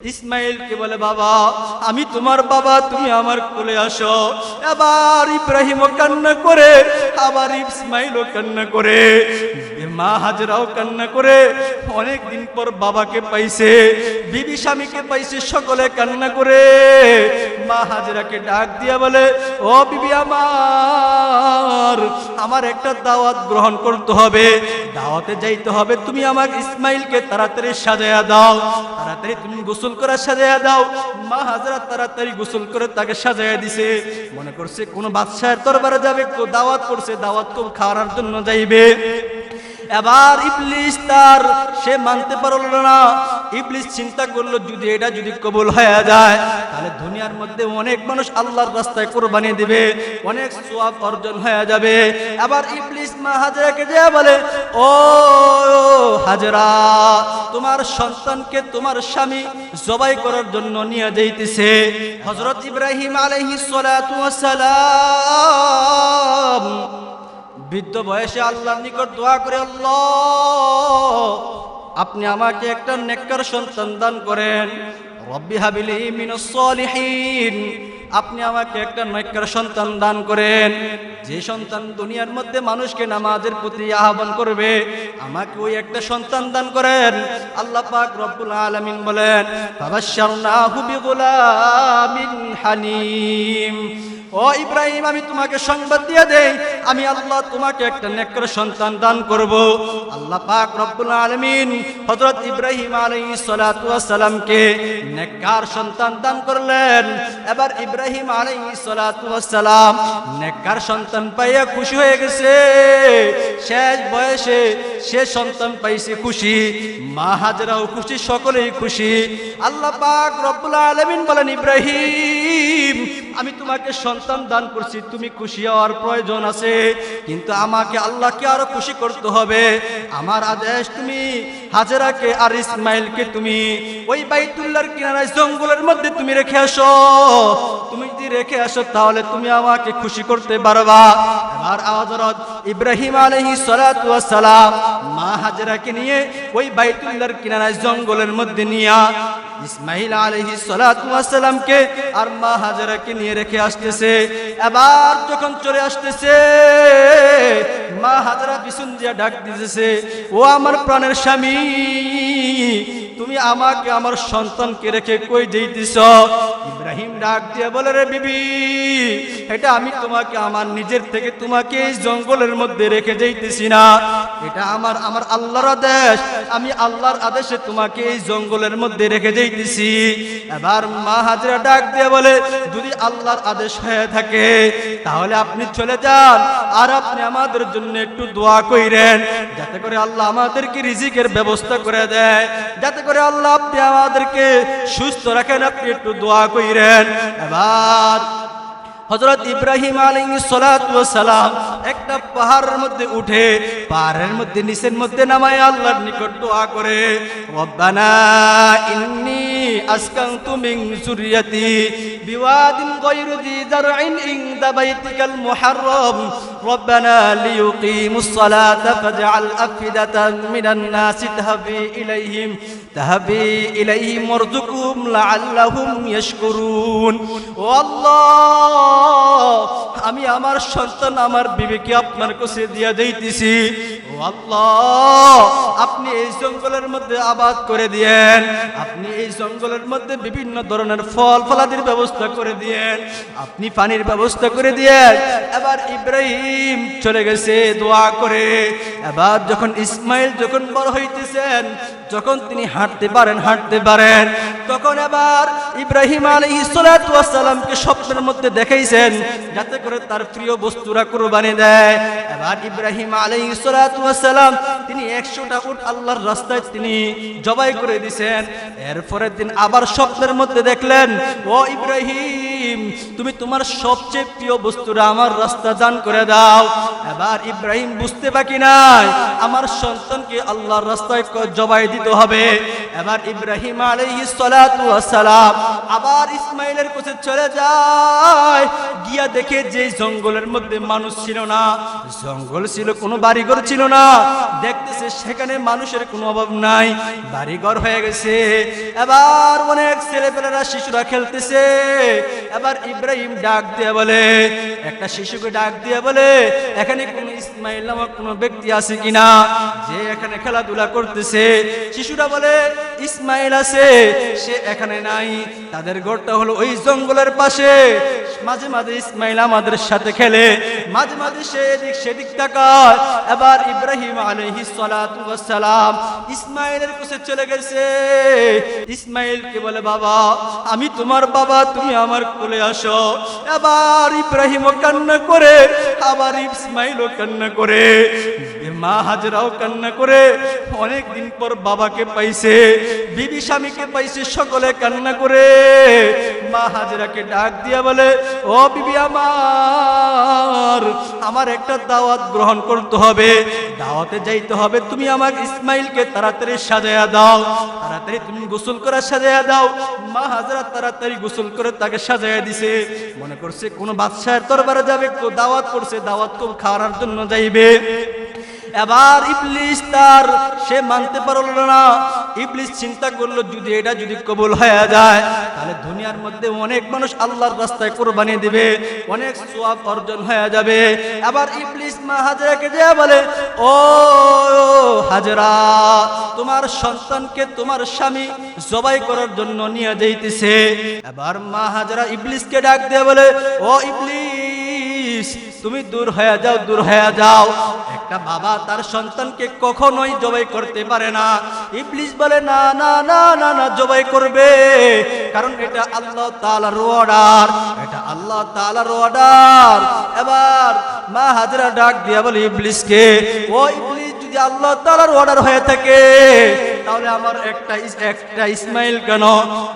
ইসমাইলকে বলে, বাবা, আমি তোমার বাবা, তুমি আমার কোলে আসো। এবার ইব্রাহিমও কান্না করে, আবার ইসমাইলও কান্না করে। মা হাজরাও কান্না করে। অনেক দিন পর বাবাকে পাইছে, বিবি স্বামীকে পাইছে, সকলে কান্না করে। মা হাজরাকে ডাক দিয়া বলে, ও বিবি আমার আমার একটা দাওয়াত গ্রহণ করতে হবে। দাওয়াতে যাইতে হবে, তুমি আমার ইসমাইলকে তাড়াতাড়ি সাজায়া দাও। তাড়াতাড়ি তুমি গোসল করে সাজায়া দাও। মা হাজরা তাড়াতাড়ি গোসল করে তাকে সাজায়া দিছে। মনে করছে কোন বাদশাহের দরবারে যাবে, কেউ দাওয়াত করছে, দাওয়াত কেউ খাওয়ার জন্য যাইবে। এবার ইবলিস তার, সে মানতে পারল না। ইবলিস চিন্তা করল, যদি এটা যদি কবুল হয়ে যায়, তাহলে দুনিয়ার মধ্যে অনেক মানুষ আল্লাহর রাস্তায় কোরবানি দিবে, অনেক সোয়াব অর্জন হয়ে যাবে। আবার ইবলিস মা হাজরাকে যে বলে, ও হাজরা, তোমার সন্তানকে তোমার স্বামী জবাই করার জন্য নিয়ে যাইতেছে। হজরত ইব্রাহিম ওয়াস সালাম বৃদ্ধ বয়সে আল্লাহর নিকট দোয়া করে, আল্লাহ, আপনি আমাকে একটা নেককার সন্তান দান করেন। রব্বি হাবিলি মিনাস সলিহিন, আপনি আমাকে একটা নেককার সন্তান দান করেন। যে সন্তান দুনিয়ার মধ্যে মানুষকে নামাজের প্রতি আহ্বান করবে, আমাকে ওই একটা সন্তান দান করেন। আল্লাহ পাক রব্বুল আলামিন বলেন ফাবাশশারনাহু বিগুলামিন হালিম ও ইব্রাহিম, আমি তোমাকে সংবাদ দিয়ে দেই। আমি আল্লাহ তোমাকে একটা নেকর সন্তান দান করব। আল্লাহ পাক রব্বুল আলামিন হযরত ইব্রাহিম আলাইহিস সালাতু ওয়াস সালামকে নেককার সন্তান দান করলেন। এবার ইব্রাহিম আলাইহিস সালাতু ওয়াস সালাম নেককার সন্তান পাইয়া খুশি হয়ে গেছে। শেষ বয়সে সে সন্তান পাইছে খুশি, মা হাজরাও খুশি, সকলেই খুশি। আল্লাহ পাক রব্বুল আলামিন বলেন, ইব্রাহিম আমি তোমাকে সন্তান দান করছি, তুমি খুশি হওয়ার প্রয়োজন আছে। কিন্তু আমাকে আল্লাহকে আরও খুশি করতে হবে। আমার আদেশ তুমি হাজেরাকে আর ইসমাইলকে তুমি ওই বাইতুল্লাহর কিনারায় জঙ্গলের মধ্যে তুমি রেখে আসো তুমি যদি রেখে আসো তাহলে তুমি আমাকে খুশি করতে পারবা। এবার হযরত ইব্রাহিম ওয়াস সালাম মা হাজেরাকে নিয়ে ওই বাইতুল্লাহর কিনারায় জঙ্গলের মধ্যে নিয়া ইসমাইল আলহি সালামকে আর মা হাজারাকে নিয়ে রেখে আসতেছে। এবার যখন চলে আসতেছে, মা হাজারা বিসুন দিয়া ডাক দিতেছে, ও আমার প্রাণের স্বামী তুমি আমাকে, আমার সন্তানকে রেখে কই যেতেছ ইব্রাহিম ডাক দিয়ে বলে, রে বিবি, এটা আমি তোমাকে, আমার নিজের থেকে তোমাকে এই জঙ্গলের মধ্যে রেখে যাইতেছি না। এটা আমার আমার আল্লাহর আদেশ। আমি আল্লাহর আদেশে তোমাকে এই জঙ্গলের মধ্যে রেখে যাইতেছি। এবার মা হাজরা ডাক দিয়ে বলে, যদি আল্লাহর আদেশ হয়ে থাকে, তাহলে আপনি চলে যান আর আপনি আমাদের জন্য একটু দোয়া কইরেন, যাতে করে আল্লাহ আমাদেরকে রিজিকের ব্যবস্থা করে দেয়। যাতে করে আল্লাহ আপনি আমাদেরকে সুস্থ রাখেন, আপনি একটু দোয়া কইরেন। এবার হজরত ইব্রাহিম আলী সালাম একটা পাহাড়ের মধ্যে উঠে, পাহাড়ের মধ্যে, নিচের মধ্যে নামায় আল্লাহর নিকট দোয়া করে, রব্বানা ইন্নী আসকানতু মিন যুররিয়াতি বিওয়াদিন গায়রি ذي زرع عند بيتك المحرم ربنا ليقيموا الصلاة فاجعل أفئدة من الناس تهبي إليهم تهبي إليهم وارزقهم لعلهم يشكرون والله আমি আমার সন্তান আমার বিবেকে আপনার কাছে দিয়ে দিতেছি আপনি এই জঙ্গলের মধ্যে আবাদ করে দিয়েন। আপনি এই জঙ্গলের মধ্যে বিভিন্ন ধরনের ফল ফলাদির ব্যবস্থা করে দিয়েন। আপনি পানির ব্যবস্থা করে দিয়েন। এবার ইব্রাহিম চলে গেছে দোয়া করে। এবার যখন ইসমাইল যখন বড় হইতেছেন, যখন তিনি হাঁটতে পারেন হাঁটতে পারেন তখন আবার ইব্রাহিম আলী ইসলাতামকে স্বপ্নের মধ্যে দেখাইছেন, যাতে করে তার প্রিয় বস্তুরা কোরবানি দেয়। এবার ইব্রাহিম আলী ইসলাতাম তিনি 100টা উট আল্লাহর রাস্তায় তিনি জবাই করে দিছেন। এরপরের দিন আবার স্বপ্নের মধ্যে দেখলেন, ও ইব্রাহিম! তুমি তোমার সবচেয়ে প্রিয় বস্তুরা আমার রাস্তা দান করে দাও। এবার ইব্রাহিম বুঝতে বাকি নাই, আমার সন্তানকে আল্লাহর রাস্তায় জবাই দিতে হবে। এবার ইব্রাহিম সালাম আবার ইসমাইলের কাছে চলে যায়। গিয়া দেখে যে জঙ্গলের মধ্যে মানুষ ছিল না, জঙ্গল ছিল, কোনো বাড়িঘর ছিল না। দেখতেছে সেখানে মানুষের কোনো অভাব নাই, বাড়িঘর হয়ে গেছে। এবার অনেক ছেলেপেলেরা শিশুরা খেলতেছে। এবার ইব্রাহিম ডাক দিয়ে বলে, একটা শিশুকে ডাক দিয়ে বলে, এখানে কোন ইসমাইল নামক কোনো ব্যক্তি আছে কিনা? যে এখানে খেলাধুলা করতেছে। শিশুরা বলে ইসমাইল আছে, সে এখানে নাই। তাদের ঘরটা হলো ওই জঙ্গলের পাশে। মাঝে মাঝে ইসমাইল আমাদের সাথে খেলে। মাঝে মাঝে সে এদিক সেদিক তাকায়। এবার ইব্রাহিম সালাতু সালাম ইসমাইলের কাছে চলে গেছে। ইসমাইলকে বলে, বাবা, আমি তোমার বাবা, তুমি আমার কোলে আসো। এবার ইব্রাহিম কান্না করে, আবার ইসমাইলও কান্না করে। মা হাজরাও কান্না করে। অনেক দিন পর বাবাকে পাইছে, বিবি স্বামীকে পাইছে, সকলে কান্না করে। মা হাজরাকে ডাক দিয়া বলে, ও বিবি আমার আমার একটা দাওয়াত গ্রহণ করতে হবে। দাওয়াতে যাইতে হবে, তুমি আমার ইসমাইলকে তাড়াতাড়ি সাজায়া দাও। তাড়াতাড়ি তুমি গোসল করে সাজায়া দাও। মা হাজরা তাড়াতাড়ি গোসল করে তাকে সাজায়া দিছে। মনে করছে কোন বাদশাহের দরবারে যাবে দাওয়াত করছে, দাওয়াত কেউ খাওয়ার জন্য যাইবে। এবার ইবলিস তার, সে মানতে পারল না। ইবলিস চিন্তা করল, যদি এটা যদি কবুল হয়ে যায়, তাহলে দুনিয়ার মধ্যে অনেক মানুষ আল্লাহর রাস্তায় কোরবানি দিবে, অনেক সোয়াব অর্জন হয়ে যাবে। এবার ইবলিস মা হাজরাকে যে বলে, ও হাজরা, তোমার সন্তানকে তোমার স্বামী জবাই করার জন্য নিয়ে যাইতেছে। এবার মা হাজরা ইবলিসকে ডাক দিয়ে বলে, ও ইবলিস, তুমি দূর হয়ে যাও, দূর হয়ে যাও। একটা বাবা তার সন্তানকে কখনোই জবাই করতে পারে না। ইবলিস বলে, না না না না না, জবাই করবে। কারণ এটা আল্লাহ তালার অর্ডার এটা আল্লাহ তালার অর্ডার এবার মা হাজরা ডাক দিয়া বলে ইবলিসকে, ও ইবলিস, যদি আল্লাহ তালার অর্ডার হয়ে থাকে তাহলে আমার একটা একটা ইসমাইল কেন?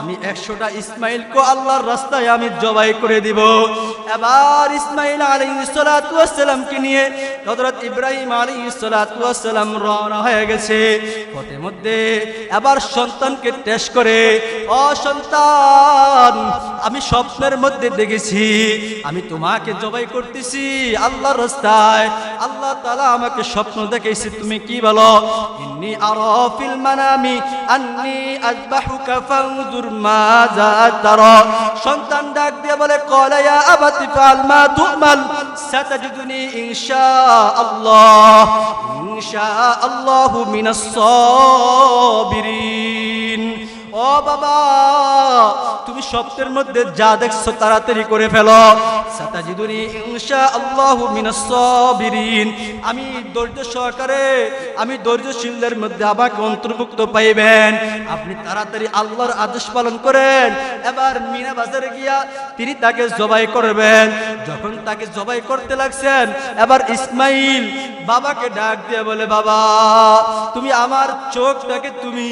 আমি একশোটা ইসমাইলকে আল্লাহর রাস্তায় আমি জবাই করে দিব। এবার ইসমাইল আলী আলাইসালামকে নিয়ে হযরত ইব্রাহিম আলাইসালাম রওনা হয়ে গেছে। পথের মধ্যে এবার সন্তানকে টেস্ট করে, ও সন্তান, আমি স্বপ্নের মধ্যে দেখেছি, আমি তোমাকে জবাই করতেছি আল্লাহর রাস্তায়। আল্লাহ তালা আমাকে স্বপ্ন দেখেছি তুমি কি বলো? আরা ফিল মানামি, আন্নি আজবাহুকা ফাউজুর মাজা তারা সন্তান ডাক দিয়ে বলে, কলা ইয়া আবাতি ফাল মা তুমাল, সাতাজিদুনি ইনশাআল্লাহ, ইনশাআল্লাহু মিনাস সাবিরিন। ও বাবা, তুমি স্বপ্নের মধ্যে যা দেখছ তাড়াতাড়ি করে ফেলো। সাতাজিদুনি ইনশাআল্লাহু মিনাস সাবিরিন। আমি ধৈর্য সহকারে, আমি ধৈর্যশীলদের মধ্যে আমাকে অন্তর্ভুক্ত পাইবেন। আপনি তাড়াতাড়ি আল্লাহর আদেশ পালন করেন। এবার মিনা বাজারে গিয়া তিনি তাকে জবাই করবেন। যখন তাকে জবাই করতে লাগছেন, এবার ইসমাইল বাবাকে ডাক দিয়ে বলে, বাবা, তুমি আমার চোখটাকে তুমি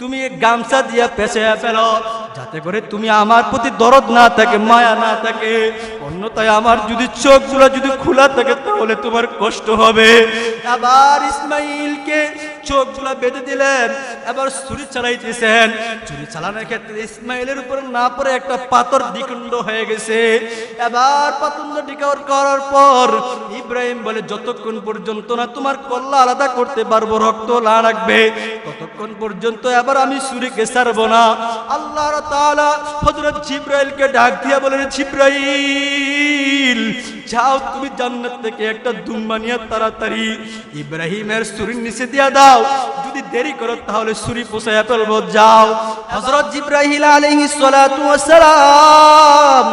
তুমি গামছা দিয়া পেছে ফেলো। যাতে করে তুমি আমার প্রতি দরদ না থাকে, মায়া না থাকে। অন্যথায় আমার যদি চোখগুলো যদি খোলা থাকে, তাহলে তোমার কষ্ট হবে। আবার ইসমাইলকে চোখগুলো বেঁধে দিলেন, এবার ছুরি চালাইতেছেন। ছুরি চালানোর ক্ষেত্রে ইসমাইলের উপর না পড়ে একটা পাথর দ্বিকুণ্ড হয়ে গেছে। এবার পাতন্দ ডিকার করার পর ইব্রাহিম বলে, যতক্ষণ পর্যন্ত না তোমার কল্লা আলাদা করতে পারব, রক্ত না রাখবে ততক্ষণ পর্যন্ত এবার আমি ছুরিকে ছাড়বো না। আল্লাহ তাআলা হযরত জিব্রাইলকে ডাক দিয়া বলেন, জিব্রাইল যাও, তুমি জান্নাত থেকে একটা দুম্বা নিয়ে তাড়াতাড়ি ইব্রাহিমের ছুরির নিচে দিয়া দাও। যদি দেরি করো, তাহলে ছুরি পোষায় ফেলব। যাও। হজরত সালাতু ওয়াস সালাম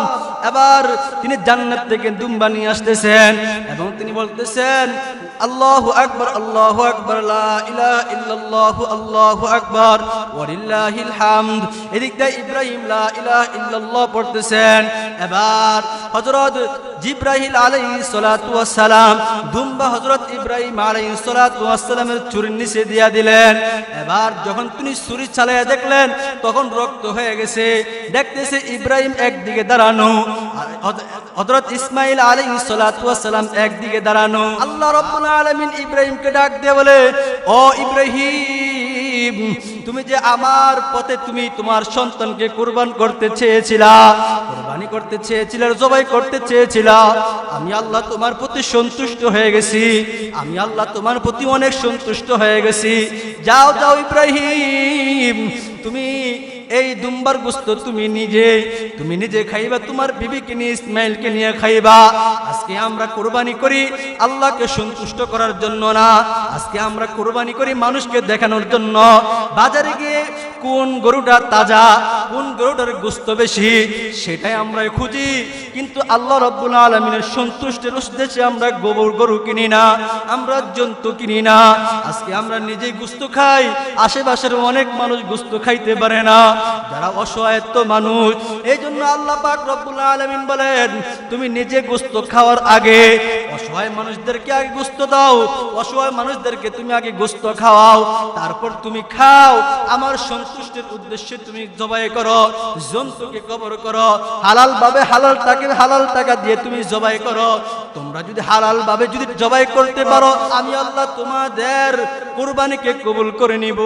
এবার তিনি জান্নাত থেকে দুম্বা নিয়ে আসতেছেন এবং তিনি বলতেছেন, আল্লাহু আকবার আল্লাহু আকবার, লা ইলাহা ইল্লাল্লাহু, আল্লাহু আকবার, ওয়ালিল্লাহিল হামদ। এদিক দিয়ে ইব্রাহিম লা ইলাহা ইল্লাল্লাহ পড়তেছেন। এবার হযরত জিব্রাহিল ওয়াস সালাম দুম্বা হযরত ইব্রাহিম আলাইহিস সালাতু ওয়াস চুরির নিচে দিয়া দিলেন। এবার যখন তিনি ছুরি চালায়া দেখলেন, তখন রক্ত হয়ে গেছে। দেখতেছে ইব্রাহিম একদিকে দাঁড়ানো হজরত ইসমাইল আলাইহিস সালাতু ওয়াস সালাম একদিকে দাঁড়ানো। আল্লাহ রাব্বুল আলামিন ইব্রাহিমকে ডাক দিয়ে বলে, ও ইব্রাহিম! তুমি যে আমার পথে তুমি তোমার সন্তানকে কুরবান করতে চেয়েছিলা, কুরবানি করতে চেয়েছিলে, জবাই করতে চেয়েছিলা, আমি আল্লাহ তোমার প্রতি সন্তুষ্ট হয়ে গেছি, আমি আল্লাহ তোমার প্রতি অনেক সন্তুষ্ট হয়ে গেছি। যাও যাও ইব্রাহিম, তুমি এই দুম্বার গুস্ত তুমি নিজে তুমি নিজে খাইবা, তোমার বিবিকে নিয়ে, ইসমাইলকে নিয়ে খাইবা। আজকে আমরা কোরবানি করি আল্লাহকে সন্তুষ্ট করার জন্য না, আজকে আমরা কোরবানি করি মানুষকে দেখানোর জন্য। বাজারে গিয়ে কোন গরুটা তাজা, কোন গরুটার গুস্ত বেশি, সেটাই আমরা খুঁজি। কিন্তু আল্লাহ রব্বুল আলমিনের সন্তুষ্টের উদ্দেশ্যে আমরা গোবর গরু কিনি না, আমরা জন্তু কিনি না। আজকে আমরা নিজেই গুস্ত খাই, আশেপাশের অনেক মানুষ গুস্ত খাইতে পারে না। যারা অসহায়ত্ব মানুষ এই জন্য আল্লাহ পাক রব্বুল আলমিন বলেন, তুমি নিজে গুস্ত খাওয়ার আগে অসহায় মানুষদেরকে আগে গুস্ত দাও, অসহায় মানুষদেরকে তুমি আগে গুস্ত খাওয়াও, তারপর তুমি খাও। আমার সন্তুষ্টের উদ্দেশ্যে তুমি জবাই করো, জন্তুকে কবর করো হালাল ভাবে হালাল টাকে হালাল টাকা দিয়ে তুমি জবাই করো। তোমরা যদি হালাল ভাবে যদি জবাই করতে পারো, আমি আল্লাহ তোমাদের কোরবানিকে কবুল করে নিব।